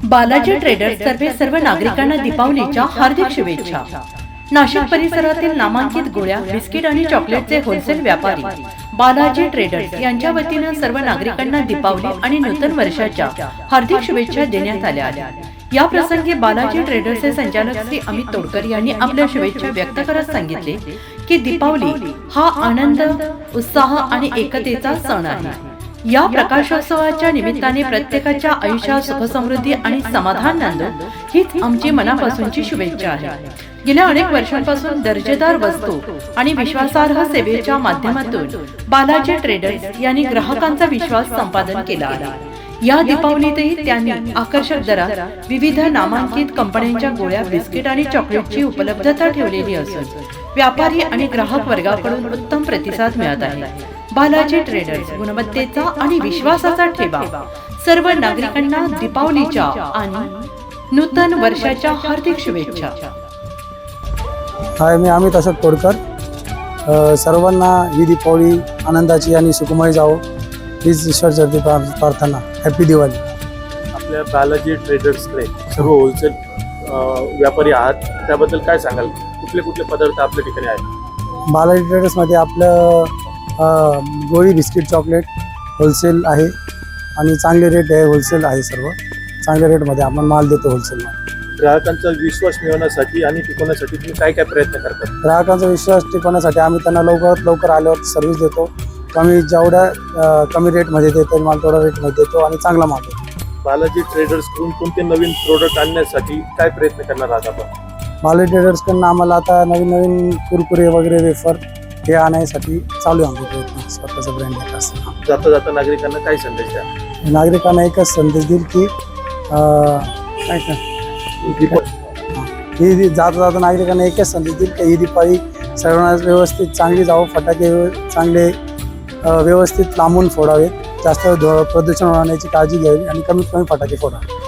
Balaji traders तर्फे सर्व नागरिकांना दीपावलीच्या हार्दिक शुभेच्छा. नाशिक परिसरातील नामांकित गोळ्या बिस्किट आणि चॉकलेटचे होलसेल व्यापारी. बालाजी ट्रेडर्स यांच्या वतीनं सर्व नागरिकांना दीपावली आणि नूतन वर्षाच्या हार्दिक शुभेच्छा देण्यात आल्या आहेत. या प्रसंगी बालाजी ट्रेडर्सचे संचालक श्री अमित तोडकर यांनी आपल्या शुभेच्छा व्यक्त करत सांगितले की दीपावली हा आनंद उत्साह आणि एकतेचा सण आहे. या प्रकाशोत्सवाच्या निमित्ताने प्रत्येकाच्या आयुष्यात सुखसमृद्धी आणि समाधान नांदो. हीच आमची मनापासूनची शुभेच्छा आहे. गेल्या अनेक वर्षांपासून दर्जेदार वस्तू आणि विश्वासार्ह सेवेच्या माध्यमातून बालाजी ट्रेडर्स यांनी ग्राहकांचा विश्वास संपादन केला आहे. या दीपावलीतही त्यांनी आकर्षक दरात विविध नामांकित कंपन्यांच्या गोळ्या बिस्किट आणि चॉकलेटची उपलब्धता ठेवलेली असून व्यापारी आणि ग्राहक वर्गाकडून उत्तम प्रतिसाद मिळत आहे. बालाजी ट्रेडर्स गुणवत्तेचा आणि विश्वासाचा ठेवा. सर्व नागरिकांना दीपावलीच्या आणि नूतन वर्षाच्या हार्दिक शुभेच्छा. हाय मी अमित अशोक तोडकर. सर्वांना ही दीपावली आनंदाची आणि सुखमय जावो. हीच ईश्वरचरती प्रार प्रार्थना. हॅपी दिवाळी आपल्या बालाजी ट्रेडर्सकडे सर्व होलसेल व्यापारी आहात. त्याबद्दल काय सांगाल? कुठले कुठले पदार्थ आपल्या ठिकाणी आहेत? बालाजी ट्रेडर्समध्ये आपलं गोळी बिस्किट चॉकलेट होलसेल आहे आणि चांगले रेट आहे होलसेल आहे सर्व. चांगल्या रेटमध्ये आपण माल देतो होलसेलमध्ये ग्राहकांचा विश्वास मिळवण्यासाठी आणि टिकवण्यासाठी तुम्ही काय काय प्रयत्न करतात ग्राहकांचा विश्वास टिकवण्यासाठी आम्ही त्यांना लवकरात लवकर आल्यावर सर्व्हिस देतो. कमी जेवढ्या अ, कमी रेटमध्ये देतो माल तेवढ्या रेटमध्ये देतो आणि चांगला माल देतो. बालाजी ट्रेडर्सकडून कोणते नवीन प्रोडक्ट आणण्यासाठी काय प्रयत्न करणार आहात आपण? बालाजी ट्रेडर्सकडनं आम्हाला आता नवीन नवीन कुरकुरे वगैरे वेफर हे आणण्यासाठी चालू आहे आमचे प्रयत्न. स्वतःचा ब्रँड एक असं जाता जाता नागरिकांना काय संदेश द्या नागरिकांना एकच संदेश देईल की अं, काय का ही. दी- जाता जाता नागरिकांना एकच संदेश देईल की ही दिपाळी सर्वांना व्यवस्थित चांगली जावं फटाके व्यव- चांगले अं, व्यवस्थित लांबून फोडावेत. जास्त प्रदूषण होण्याची काळजी घ्यावी आणि कमीत कमी फटाके फोडावे.